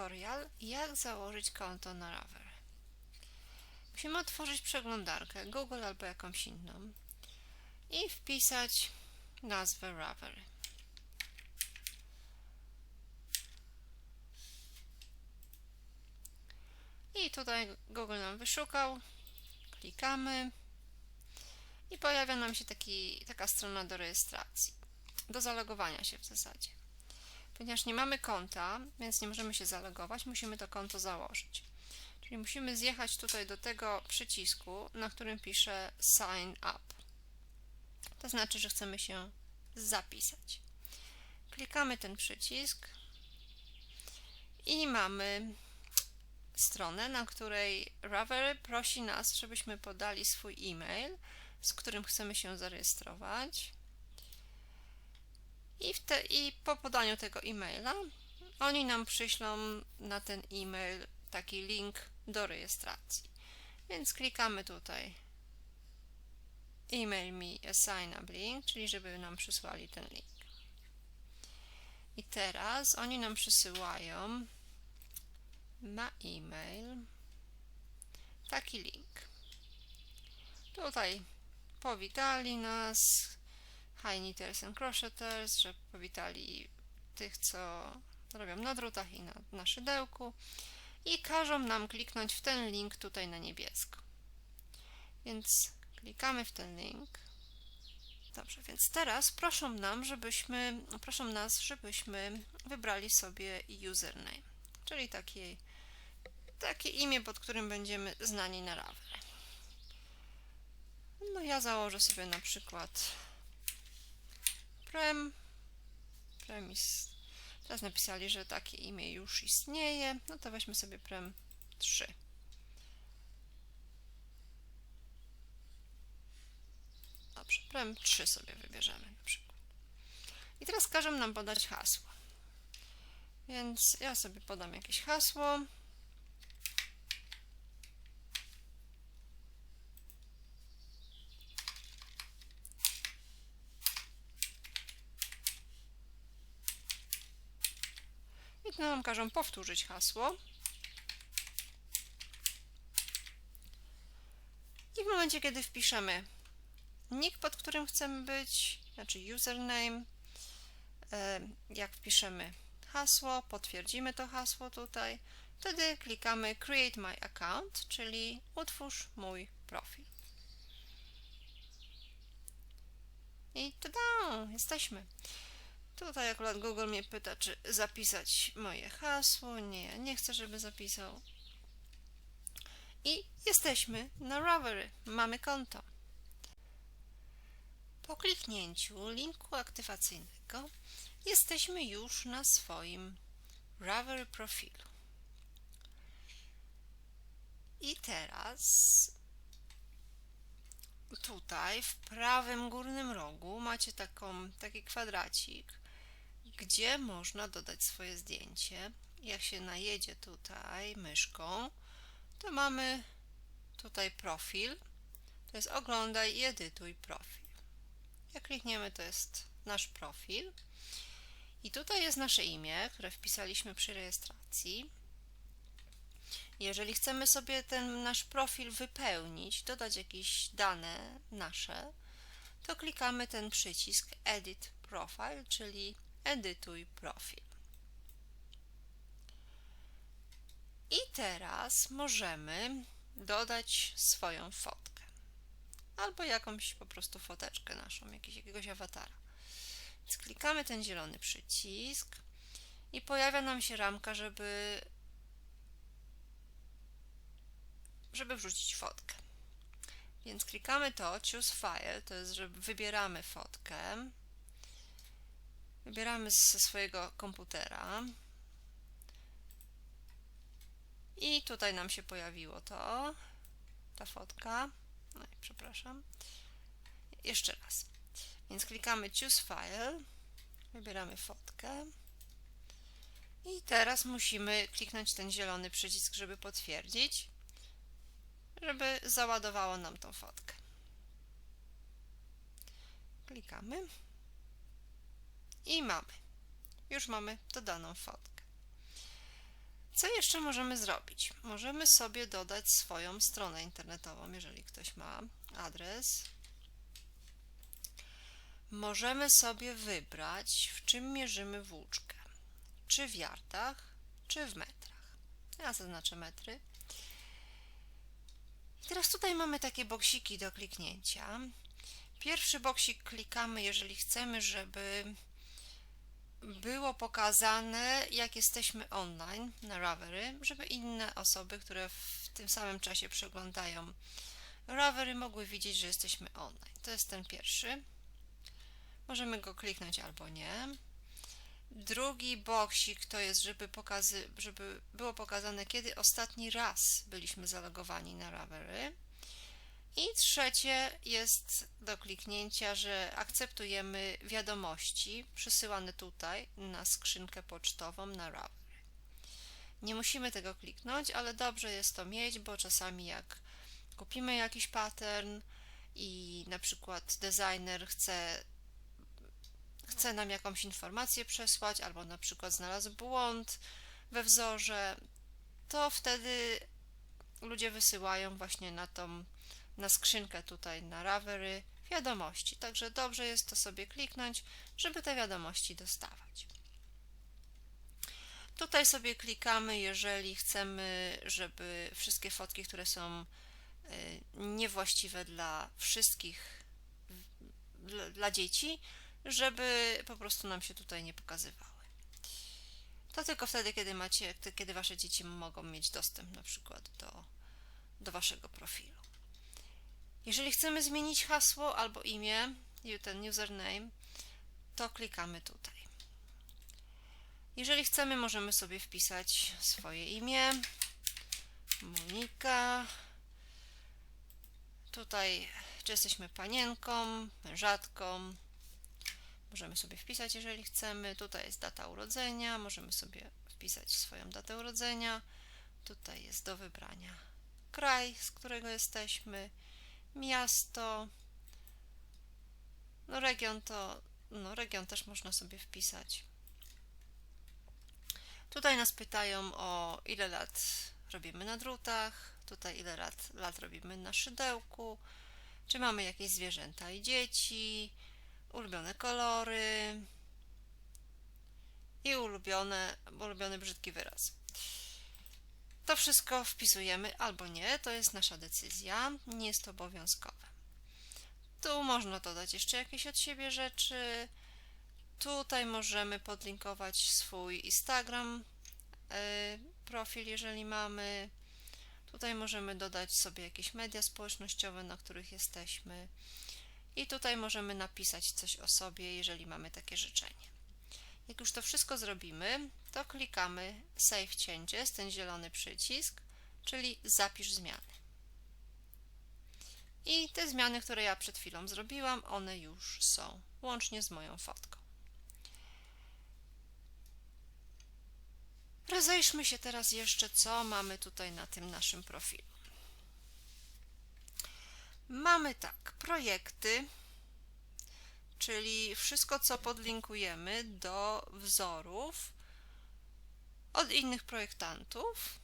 tutorial jak założyć konto na Raver. Musimy otworzyć przeglądarkę Google albo jakąś inną i wpisać nazwę Raver. I tutaj Google nam wyszukał, klikamy i pojawia nam się taki, taka strona do rejestracji, do zalogowania się w zasadzie. Ponieważ nie mamy konta, więc nie możemy się zalogować, musimy to konto założyć. Czyli musimy zjechać tutaj do tego przycisku, na którym pisze Sign Up. To znaczy, że chcemy się zapisać. Klikamy ten przycisk i mamy stronę, na której Ravelry prosi nas, żebyśmy podali swój e-mail, z którym chcemy się zarejestrować. I, te, I po podaniu tego e-maila oni nam przyślą na ten e-mail taki link do rejestracji. Więc klikamy tutaj e-mail me a sign up link, czyli żeby nam przysłali ten link. I teraz oni nam przysyłają na e-mail taki link. Tutaj powitali nas High Knitters and Crocheters, że powitali tych, co robią na drutach i na, na szydełku i każą nam kliknąć w ten link tutaj na niebiesko. Więc klikamy w ten link. Dobrze, więc teraz proszą nam, żebyśmy, proszą nas, żebyśmy wybrali sobie username, czyli takie, imię, pod którym będziemy znani na Ravel. No ja założę sobie na przykład Prem. Premis. Teraz napisali, że takie imię już istnieje. No to weźmy sobie Prem 3. Dobrze, Prem 3 sobie wybierzemy na przykład. I teraz każą nam podać hasło. Więc ja sobie podam jakieś hasło. Tu nam każą powtórzyć hasło. I w momencie, kiedy wpiszemy nick, pod którym chcemy być, znaczy username, e, jak wpiszemy hasło, potwierdzimy to hasło tutaj, wtedy klikamy Create My Account, czyli utwórz mój profil. I tada, jesteśmy. Tutaj akurat Google mnie pyta, czy zapisać moje hasło. Nie, nie chcę, żeby zapisał. I jesteśmy na Ravelry. Mamy konto. Po kliknięciu linku aktywacyjnego jesteśmy już na swoim Ravelry profilu. I teraz tutaj w prawym górnym rogu macie taką, taki kwadracik, gdzie można dodać swoje zdjęcie. Jak się najedzie tutaj myszką, to mamy tutaj profil. To jest oglądaj i edytuj profil. Jak klikniemy, to jest nasz profil. I tutaj jest nasze imię, które wpisaliśmy przy rejestracji. Jeżeli chcemy sobie ten nasz profil wypełnić, dodać jakieś dane nasze, to klikamy ten przycisk Edit Profile, czyli edytuj profil. I teraz możemy dodać swoją fotkę. Albo jakąś po prostu foteczkę naszą, jakiś, jakiegoś awatara. Więc klikamy ten zielony przycisk i pojawia nam się ramka, żeby żeby wrzucić fotkę. Więc klikamy to, choose file, to jest, że wybieramy fotkę. Wybieramy ze swojego komputera. I tutaj nam się pojawiło to, ta fotka. No i przepraszam. Jeszcze raz. Więc klikamy Choose File, wybieramy fotkę. I teraz musimy kliknąć ten zielony przycisk, żeby potwierdzić, żeby załadowało nam tą fotkę. Klikamy. I mamy. Już mamy dodaną fotkę. Co jeszcze możemy zrobić? Możemy sobie dodać swoją stronę internetową, jeżeli ktoś ma adres. Możemy sobie wybrać, w czym mierzymy włóczkę. Czy w yardach, czy w metrach. Ja zaznaczę metry. I teraz tutaj mamy takie boksiki do kliknięcia. Pierwszy boksik klikamy, jeżeli chcemy, żeby było pokazane, jak jesteśmy online na Ravelry, żeby inne osoby, które w tym samym czasie przeglądają Ravelry, mogły widzieć, że jesteśmy online. To jest ten pierwszy. Możemy go kliknąć albo nie. Drugi boksik to jest, żeby, pokazy, żeby było pokazane, kiedy ostatni raz byliśmy zalogowani na Ravelry. I trzecie jest do kliknięcia, że akceptujemy wiadomości przysyłane tutaj na skrzynkę pocztową na Ravelry. Nie musimy tego kliknąć, ale dobrze jest to mieć, bo czasami jak kupimy jakiś pattern i na przykład designer chce chce nam jakąś informację przesłać, albo na przykład znalazł błąd we wzorze, to wtedy ludzie wysyłają właśnie na tą na skrzynkę tutaj na Ravelry wiadomości. Także dobrze jest to sobie kliknąć, żeby te wiadomości dostawać. Tutaj sobie klikamy, jeżeli chcemy, żeby wszystkie fotki, które są y, niewłaściwe dla wszystkich, dla dzieci, żeby po prostu nam się tutaj nie pokazywały. To tylko wtedy, kiedy macie, kiedy wasze dzieci mogą mieć dostęp na przykład do, do waszego profilu. Jeżeli chcemy zmienić hasło albo imię, ten username, to klikamy tutaj. Jeżeli chcemy, możemy sobie wpisać swoje imię. Monika. Tutaj, czy jesteśmy panienką, mężatką. Możemy sobie wpisać, jeżeli chcemy. Tutaj jest data urodzenia. Możemy sobie wpisać swoją datę urodzenia. Tutaj jest do wybrania kraj, z którego jesteśmy miasto, no region to, no region też można sobie wpisać. Tutaj nas pytają o ile lat robimy na drutach, tutaj ile lat, lat robimy na szydełku, czy mamy jakieś zwierzęta i dzieci, ulubione kolory? I ulubione, ulubiony brzydki wyraz. To wszystko wpisujemy albo nie, to jest nasza decyzja, nie jest to obowiązkowe. Tu można dodać jeszcze jakieś od siebie rzeczy. Tutaj możemy podlinkować swój Instagram e, profil, jeżeli mamy. Tutaj możemy dodać sobie jakieś media społecznościowe, na których jesteśmy. I tutaj możemy napisać coś o sobie, jeżeli mamy takie życzenie. Jak już to wszystko zrobimy, to klikamy Save Changes, ten zielony przycisk, czyli zapisz zmiany. I te zmiany, które ja przed chwilą zrobiłam, one już są, łącznie z moją fotką. Rozejrzmy się teraz jeszcze, co mamy tutaj na tym naszym profilu. Mamy tak, projekty, czyli wszystko, co podlinkujemy do wzorów od innych projektantów,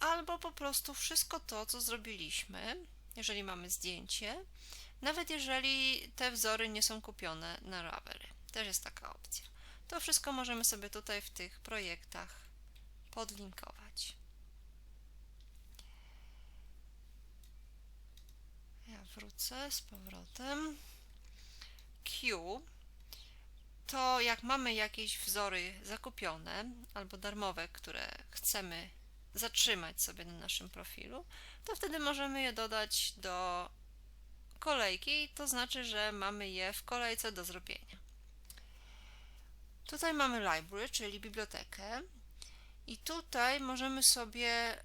albo po prostu wszystko to, co zrobiliśmy, jeżeli mamy zdjęcie, nawet jeżeli te wzory nie są kupione na Ravelry. Też jest taka opcja. To wszystko możemy sobie tutaj w tych projektach podlinkować. Ja wrócę z powrotem. Q to jak mamy jakieś wzory zakupione albo darmowe, które chcemy zatrzymać sobie na naszym profilu, to wtedy możemy je dodać do kolejki, to znaczy, że mamy je w kolejce do zrobienia. Tutaj mamy library, czyli bibliotekę i tutaj możemy sobie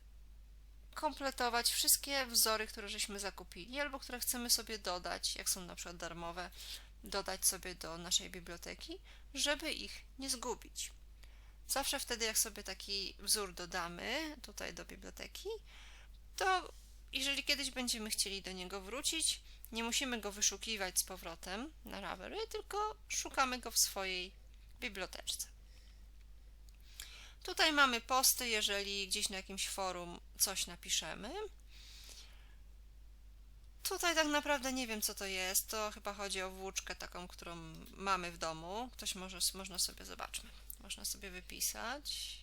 kompletować wszystkie wzory, które żeśmy zakupili albo które chcemy sobie dodać, jak są na przykład darmowe, dodać sobie do naszej biblioteki, żeby ich nie zgubić. Zawsze wtedy, jak sobie taki wzór dodamy tutaj do biblioteki, to jeżeli kiedyś będziemy chcieli do niego wrócić, nie musimy go wyszukiwać z powrotem na Ravelry, tylko szukamy go w swojej biblioteczce. Tutaj mamy posty, jeżeli gdzieś na jakimś forum coś napiszemy. Tutaj tak naprawdę nie wiem, co to jest. To chyba chodzi o włóczkę taką, którą mamy w domu. Ktoś może, można sobie, zobaczmy, można sobie wypisać.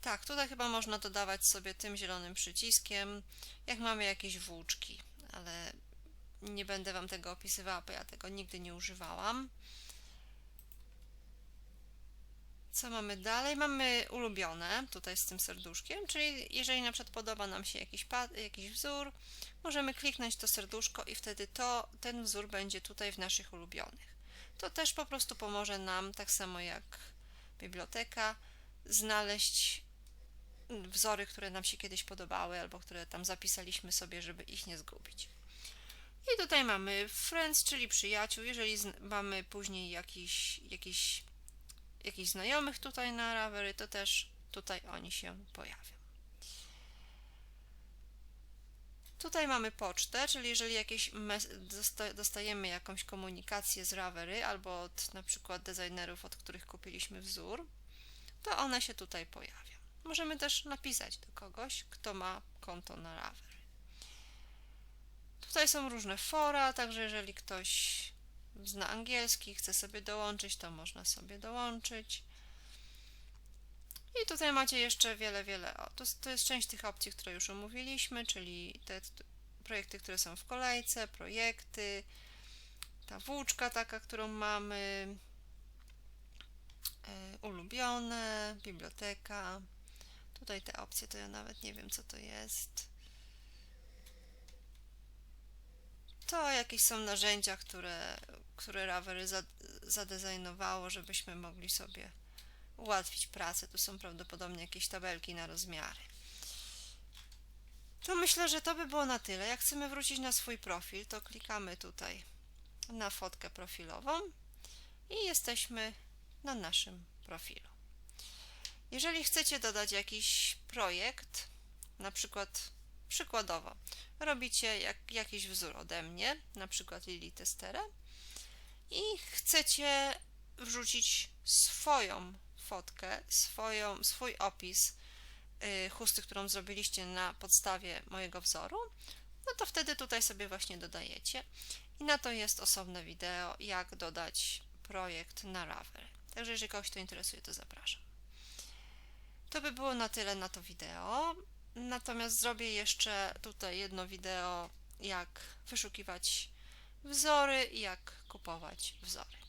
Tak, tutaj chyba można dodawać sobie tym zielonym przyciskiem, jak mamy jakieś włóczki, ale nie będę Wam tego opisywała, bo ja tego nigdy nie używałam. Co mamy dalej? Mamy ulubione, tutaj z tym serduszkiem, czyli jeżeli na przykład podoba nam się jakiś, jakiś wzór, możemy kliknąć to serduszko i wtedy to, ten wzór będzie tutaj w naszych ulubionych. To też po prostu pomoże nam, tak samo jak biblioteka, znaleźć wzory, które nam się kiedyś podobały, albo które tam zapisaliśmy sobie, żeby ich nie zgubić. I tutaj mamy friends, czyli przyjaciół. Jeżeli mamy później jakiś, jakiś, jakiś znajomych tutaj na Ravelry, to też tutaj oni się pojawią. Tutaj mamy pocztę, czyli jeżeli jakieś dostajemy jakąś komunikację z Ravelry albo od na przykład designerów, od których kupiliśmy wzór, to one się tutaj pojawią. Możemy też napisać do kogoś, kto ma konto na Ravelry. Tutaj są różne fora, także jeżeli ktoś zna angielski, chce sobie dołączyć, to można sobie dołączyć. I tutaj macie jeszcze wiele, wiele. O, to, to jest część tych opcji, które już omówiliśmy, czyli te projekty, które są w kolejce, projekty, ta włóczka taka, którą mamy, y, ulubione, biblioteka. Tutaj te opcje to ja nawet nie wiem, co to jest. To jakieś są narzędzia, które, które Ravelry zadezajnowało, żebyśmy mogli sobie ułatwić pracę. Tu są prawdopodobnie jakieś tabelki na rozmiary. To myślę, że to by było na tyle. Jak chcemy wrócić na swój profil, to klikamy tutaj na fotkę profilową i jesteśmy na naszym profilu. Jeżeli chcecie dodać jakiś projekt, na przykład przykładowo robicie jak, jakiś wzór ode mnie, na przykład Lili Testerę i chcecie wrzucić swoją fotkę, swoją, swój opis y, chusty, którą zrobiliście na podstawie mojego wzoru, no to wtedy tutaj sobie właśnie dodajecie. I na to jest osobne wideo, jak dodać projekt na Ravel. Także jeżeli kogoś to interesuje, to zapraszam. To by było na tyle na to wideo. Natomiast zrobię jeszcze tutaj jedno wideo, jak wyszukiwać wzory i jak kupować wzory.